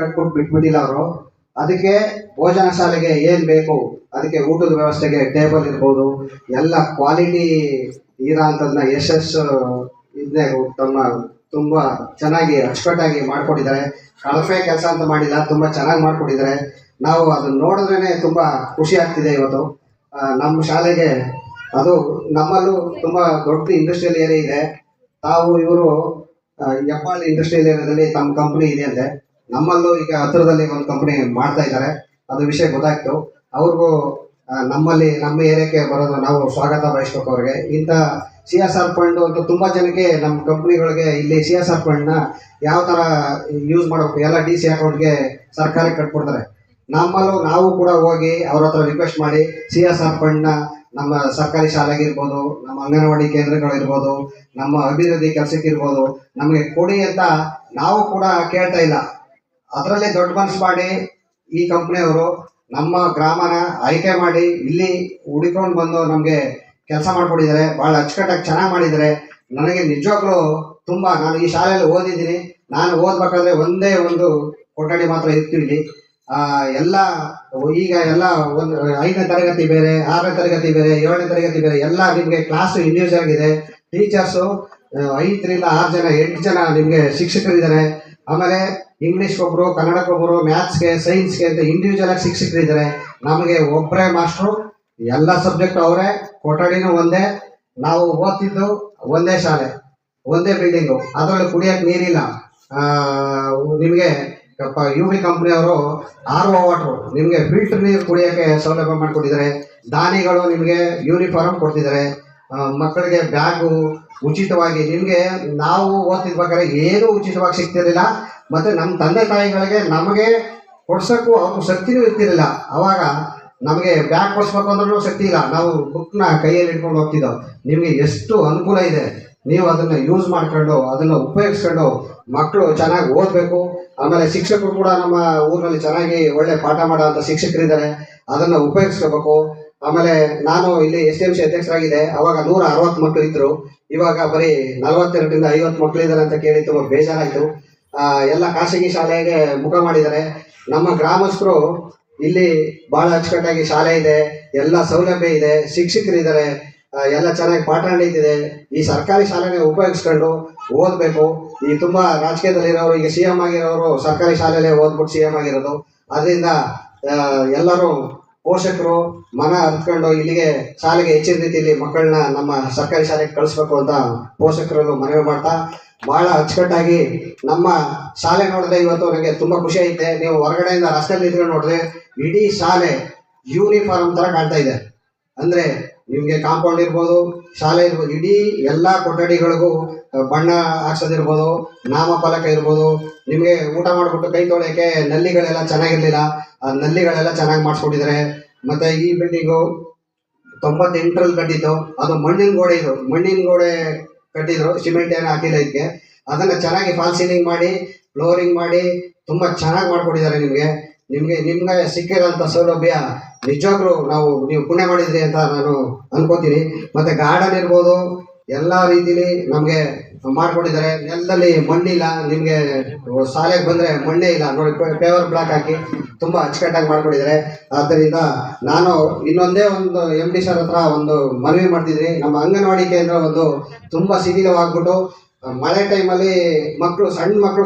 ಕಟ್ಬಿಟ್ಟು ಬಿಟ್ಬಿಟ್ಟಿಲ್ಲ ಅವರು. ಅದಕ್ಕೆ ಭೋಜನ ಶಾಲೆಗೆ ಏನ್ ಬೇಕು, ಅದಕ್ಕೆ ಊಟದ ವ್ಯವಸ್ಥೆಗೆ ಟೇಬಲ್ ಇರ್ಬೋದು, ಎಲ್ಲ ಕ್ವಾಲಿಟಿ ಇರೋ ಅಂಥದ್ದನ್ನ ಯಶಸ್ಸು ಇದನ್ನೇ ತಮ್ಮ ತುಂಬ ಚೆನ್ನಾಗಿ ಅಚ್ಚುಕಟ್ಟಾಗಿ ಮಾಡಿಕೊಟ್ಟಿದ್ದಾರೆ. ಕಳಪೆ ಕೆಲಸ ಅಂತ ಮಾಡಿಲ್ಲ, ತುಂಬಾ ಚೆನ್ನಾಗಿ ಮಾಡಿಕೊಟ್ಟಿದ್ದಾರೆ. ನಾವು ಅದನ್ನ ನೋಡಿದ್ರೇ ತುಂಬಾ ಖುಷಿ ಆಗ್ತಿದೆ ಇವತ್ತು. ನಮ್ಮ ಶಾಲೆಗೆ ಅದು ನಮ್ಮಲ್ಲೂ ತುಂಬಾ ದೊಡ್ಡ ಇಂಡಸ್ಟ್ರಿಯಲ್ ಏರಿಯಾ ಇದೆ. ತಾವು ಇವರು ಹೆಬ್ಬಾಳ್ ಇಂಡಸ್ಟ್ರಿಯಲ್ ಏರಿಯಾದಲ್ಲಿ ತಮ್ಮ ಕಂಪ್ನಿ ಇದೆ ಅಂತೆ. ನಮ್ಮಲ್ಲೂ ಈಗ ಹತ್ರದಲ್ಲಿ ಒಂದು ಕಂಪನಿ ಮಾಡ್ತಾ ಇದ್ದಾರೆ. ಅದು ವಿಷಯ ಗೊತ್ತಾಯ್ತು. ಅವ್ರಿಗೂ ನಮ್ಮಲ್ಲಿ, ನಮ್ಮ ಏರಿಯಾಕ್ಕೆ ಬರೋದು ನಾವು ಸ್ವಾಗತ ಬಯಸ್ಬೇಕು ಅವ್ರಿಗೆ. ಇಂಥ ಸಿ ಎಸ್ ಆರ್ ಫಂಡ್ ಅಂತ ತುಂಬ ಜನಕ್ಕೆ ನಮ್ಮ ಕಂಪ್ನಿಗಳಿಗೆ ಇಲ್ಲಿ ಸಿ ಎಸ್ ಆರ್ ಫಂಡ್ನ ಯಾವ ಥರ ಯೂಸ್ ಮಾಡಬೇಕು? ಎಲ್ಲ ಡಿ ಸಿ ಅಕೌಂಟ್ಗೆ ಸರ್ಕಾರಕ್ಕೆ ಕಟ್ಕೊಡ್ತಾರೆ. ನಮ್ಮಲ್ಲೂ ನಾವು ಕೂಡ ಹೋಗಿ ಅವ್ರ ಹತ್ರ ರಿಕ್ವೆಸ್ಟ್ ಮಾಡಿ ಸಿ ಎಸ್ ಆರ್ ಫಂಡ್ನ ನಮ್ಮ ಸರ್ಕಾರಿ ಶಾಲೆಗಿರ್ಬೋದು, ನಮ್ಮ ಅಂಗನವಾಡಿ ಕೇಂದ್ರಗಳಿರ್ಬೋದು, ನಮ್ಮ ಅಭಿವೃದ್ಧಿ ಕೆಲಸಕ್ಕಿರ್ಬೋದು, ನಮಗೆ ಕೊಡಿ ಅಂತ ನಾವು ಕೂಡ ಕೇಳ್ತಾ ಇಲ್ಲ. ಅದರಲ್ಲೇ ದೊಡ್ಡ ಮನಸ್ಸು ಮಾಡಿ ಈ ಕಂಪ್ನಿಯವರು ನಮ್ಮ ಗ್ರಾಮನ ಆಯ್ಕೆ ಮಾಡಿ ಇಲ್ಲಿ ಹುಡುಕೊಂಡು ಬಂದು ನಮಗೆ ಕೆಲಸ ಮಾಡಿಕೊಟ್ಟಿದ್ದಾರೆ ಭಾಳ ಅಚ್ಚುಕಟ್ಟಾಗಿ ಚೆನ್ನಾಗಿ ಮಾಡಿದ್ದಾರೆ. ನನಗೆ ನಿಜವಾಗ್ಲೂ ತುಂಬ, ನಾನು ಈ ಶಾಲೆಯಲ್ಲಿ ಓದಿದ್ದೀನಿ. ನಾನು ಓದ್ಬೇಕಾದ್ರೆ ಒಂದೇ ಒಂದು ಕೊಠಡಿ ಮಾತ್ರ ಇತ್ತು ಇಲ್ಲಿ ಎಲ್ಲ ಈಗ ಎಲ್ಲ ಒಂದು ಐದನೇ ತರಗತಿ ಬೇರೆ, ಆರನೇ ತರಗತಿ ಬೇರೆ, ಏಳನೇ ತರಗತಿ ಬೇರೆ, ಎಲ್ಲ ನಿಮಗೆ ಕ್ಲಾಸ್ ಇಂಡಿವಿಜುವಲ್ ಆಗಿದೆ. ಟೀಚರ್ಸು ಐದರಿಂದ ಆರು ಜನ, ಎಂಟು ಜನ ನಿಮಗೆ ಶಿಕ್ಷಕರಿದ್ದಾರೆ. ಆಮೇಲೆ ಇಂಗ್ಲೀಷ್ಗೊಬ್ಬರು ಕನ್ನಡಕ್ಕೊಬ್ಬರು ಮ್ಯಾಥ್ಸ್ಗೆ ಸೈನ್ಸ್ಗೆ ಅಂತ ಇಂಡಿವಿಜುವಲ್ ಆಗಿ ಶಿಕ್ಷಕರಿದ್ದಾರೆ ನಮಗೆ ಒಬ್ಬರೇ ಮಾಸ್ಟ್ರು ಎಲ್ಲ ಸಬ್ಜೆಕ್ಟ್ ಅವರೇ, ಕೊಠಡಿನೂ ಒಂದೇ, ನಾವು ಓದ್ತಿದ್ದು ಒಂದೇ ಶಾಲೆ, ಒಂದೇ ಬಿಲ್ಡಿಂಗು ಅದರಲ್ಲಿ ಕುಡಿಯೋಕೆ ನೀರಿಲ್ಲ. ನಿಮಗೆ ಯು ಬಿ ಕಂಪ್ನಿಯವರು ಆರ್ ಒ ವಾಟ್ರು ನಿಮಗೆ ಫಿಲ್ಟರ್ ನೀರು ಕುಡಿಯೋಕ್ಕೆ ಸೌಲಭ್ಯ ಮಾಡಿಕೊಟ್ಟಿದ್ದಾರೆ. ದಾನಿಗಳು ನಿಮಗೆ ಯೂನಿಫಾರ್ಮ್ ಕೊಡ್ತಿದ್ದಾರೆ. ಮಕ್ಕಳಿಗೆ ಬ್ಯಾಗು ಉಚಿತವಾಗಿ, ನಿಮಗೆ ನಾವು ಓದ್ತಿರ್ಬೇಕಾದ್ರೆ ಏನೂ ಉಚಿತವಾಗಿ ಸಿಗ್ತಿರಲಿಲ್ಲ. ಮತ್ತು ನಮ್ಮ ತಂದೆ ತಾಯಿಗಳಿಗೆ ನಮಗೆ ಕೊಡ್ಸೋಕ್ಕೂ ಅವ್ರ ಶಕ್ತಿನೂ ಇರ್ತಿರಲಿಲ್ಲ. ಅವಾಗ ನಮಗೆ ಬ್ಯಾಗ್ ಕೊಡಿಸ್ಬೇಕು ಅಂದ್ರೂ ಶಕ್ತಿ ಇಲ್ಲ. ನಾವು ಬುಕ್ನ ಕೈಯಲ್ಲಿ ಇಟ್ಕೊಂಡು ಹೋಗ್ತಿದ್ದೋ. ನಿಮಗೆ ಎಷ್ಟು ಅನುಕೂಲ ಇದೆ. ನೀವು ಅದನ್ನು ಯೂಸ್ ಮಾಡ್ಕೊಂಡು, ಅದನ್ನು ಉಪಯೋಗಿಸ್ಕೊಂಡು ಮಕ್ಕಳು ಚೆನ್ನಾಗಿ ಓದಬೇಕು. ಆಮೇಲೆ ಶಿಕ್ಷಕರು ಕೂಡ ನಮ್ಮ ಊರಿನಲ್ಲಿ ಚೆನ್ನಾಗಿ ಒಳ್ಳೆ ಪಾಠ ಮಾಡೋ ಅಂಥ ಶಿಕ್ಷಕರಿದ್ದಾರೆ. ಅದನ್ನು ಉಪಯೋಗಿಸ್ಕೋಬೇಕು. ಆಮೇಲೆ ನಾನು ಇಲ್ಲಿ ಎಸ್ ಎಂ ಸಿ ಅಧ್ಯಕ್ಷರಾಗಿದೆ. ಅವಾಗ ನೂರ ಅರವತ್ತು ಮಕ್ಕಳು ಇದ್ರು. ಇವಾಗ ಬರೀ ನಲವತ್ತೆರಡರಿಂದ ಐವತ್ತು ಮಕ್ಕಳು ಇದ್ದಾರೆ ಅಂತ ಕೇಳಿ ತುಂಬ ಬೇಜಾರಾಯಿತು. ಎಲ್ಲ ಖಾಸಗಿ ಶಾಲೆಗೆ ಮುಖ ಮಾಡಿದ್ದಾರೆ. ನಮ್ಮ ಗ್ರಾಮಸ್ಥರು ಇಲ್ಲಿ ಬಹಳ ಅಚ್ಚುಕಟ್ಟಾಗಿ ಶಾಲೆ ಇದೆ. ಎಲ್ಲ ಸೌಲಭ್ಯ ಇದೆ. ಶಿಕ್ಷಕರಿದ್ದಾರೆ ಇದ್ದಾರೆ. ಎಲ್ಲ ಚೆನ್ನಾಗಿ ಪಾಠ ನಡೀತಿದೆ. ಈ ಸರ್ಕಾರಿ ಶಾಲೆನೇ ಉಪಯೋಗಿಸ್ಕೊಂಡು ಓದಬೇಕು. ಈ ತುಂಬ ರಾಜಕೀಯದಲ್ಲಿರೋರು, ಈಗ ಸಿ ಎಂ ಆಗಿರೋರು ಸರ್ಕಾರಿ ಶಾಲೆಯಲ್ಲೇ ಓದ್ಬಿಟ್ಟು ಸಿ ಎಂ ಆಗಿರೋದು. ಅದರಿಂದ ಎಲ್ಲರೂ ಪೋಷಕರು ಮನ ಹತ್ಕೊಂಡು ಇಲ್ಲಿಗೆ ಶಾಲೆಗೆ ಹೆಚ್ಚಿನ ರೀತಿಯಲ್ಲಿ ಮಕ್ಕಳನ್ನ ನಮ್ಮ ಸರ್ಕಾರಿ ಶಾಲೆಗೆ ಕಳಿಸ್ಬೇಕು ಅಂತ ಪೋಷಕರನ್ನು ಮನವಿ ಮಾಡ್ತಾ, ಬಹಳ ಅಚ್ಚುಕಟ್ಟಾಗಿ ನಮ್ಮ ಶಾಲೆ ನೋಡಿದ್ರೆ ಇವತ್ತು ನನಗೆ ತುಂಬ ಖುಷಿ ಐತೆ ನೀವು ಹೊರಗಡೆಯಿಂದ ರಸ್ತೆಯಲ್ಲಿ ನಿಂತ್ಕೊಂಡು ನೋಡಿದ್ರೆ ಇಡೀ ಶಾಲೆ ಯೂನಿಫಾರ್ಮ್ ಥರ ಕಾಣ್ತಾ ಇದೆ. ಅಂದರೆ ನಿಮಗೆ ಕಾಂಪೌಂಡ್ ಇರ್ಬೋದು, ಶಾಲೆ ಇರ್ಬೋದು, ಇಡೀ ಎಲ್ಲ ಕೊಠಡಿಗಳಿಗೂ ಬಣ್ಣ ಹಾಕ್ಸೋದಿರ್ಬೋದು, ನಾಮಫಲಕ ಇರ್ಬೋದು, ನಿಮಗೆ ಊಟ ಮಾಡಿಬಿಟ್ಟು ಕೈ ತೊಳೆಯೋಕ್ಕೆ ನಲ್ಲಿಗಳೆಲ್ಲ ಚೆನ್ನಾಗಿರ್ಲಿಲ್ಲ, ಆ ನಲ್ಲಿಗಳೆಲ್ಲ ಚೆನ್ನಾಗಿ ಮಾಡಿಸ್ಕೊಂಡಿದ್ದಾರೆ ಮತ್ತು ಈ ಬಿಲ್ಡಿಂಗು ತೊಂಬತ್ತೆಂಟರಲ್ಲಿ ಕಟ್ಟಿತ್ತು ಅದು ಮಣ್ಣಿನ ಗೋಡೆ ಇದು, ಮಣ್ಣಿನ ಗೋಡೆ ಕಟ್ಟಿದ್ರು ಸಿಮೆಂಟ್ ಏನು ಹಾಕಿಲ್ಲ ಇದಕ್ಕೆ. ಅದನ್ನು ಚೆನ್ನಾಗಿ ಫಾಲ್ ಸೀಲಿಂಗ್ ಮಾಡಿ ಫ್ಲೋರಿಂಗ್ ಮಾಡಿ, ತುಂಬ ಚೆನ್ನಾಗಿ ಮಾಡಿಕೊಟ್ಟಿದ್ದಾರೆ ನಿಮಗೆ. ನಿಮಗೆ ನಿಮಗೆ ಸಿಕ್ಕಿರೋಂಥ ಸೌಲಭ್ಯ ನಿಜವಾಗ್ಲೂ ನಾವು, ನೀವು ಪುಣ್ಯ ಮಾಡಿದ್ರಿ ಅಂತ ನಾನು ಅನ್ಕೋತೀನಿ. ಮತ್ತು ಗಾರ್ಡನ್ ಇರ್ಬೋದು, ಎಲ್ಲ ರೀತಿಲಿ ನಮಗೆ ಮಾಡಿಕೊಟ್ಟಿದ್ದಾರೆ. ನೆಲದಲ್ಲಿ ಮಣ್ಣಿಲ್ಲ ನಿಮಗೆ ಶಾಲೆಗೆ ಬಂದರೆ ಮಣ್ಣೇ ಇಲ್ಲ. ನೋಡಿ ಪೇವರ್ ಬ್ಲಾಕ್ ಹಾಕಿ ತುಂಬ ಅಚ್ಚುಕಟ್ಟಾಗಿ ಮಾಡ್ಕೊಂಡಿದ್ದಾರೆ ಆದ್ದರಿಂದ ನಾನು ಇನ್ನೊಂದೇ ಒಂದು ಎಂ ಡಿ ಸರ್ ಹತ್ರ ಒಂದು ಮನವಿ ಮಾಡ್ತಿದ್ರಿ ನಮ್ಮ ಅಂಗನವಾಡಿ ಕೇಂದ್ರ ಒಂದು ತುಂಬ ಶಿಥಿಲವಾಗ್ಬಿಟ್ಟು, ಮಳೆ ಟೈಮಲ್ಲಿ ಮಕ್ಕಳು ಸಣ್ಣ ಮಕ್ಕಳು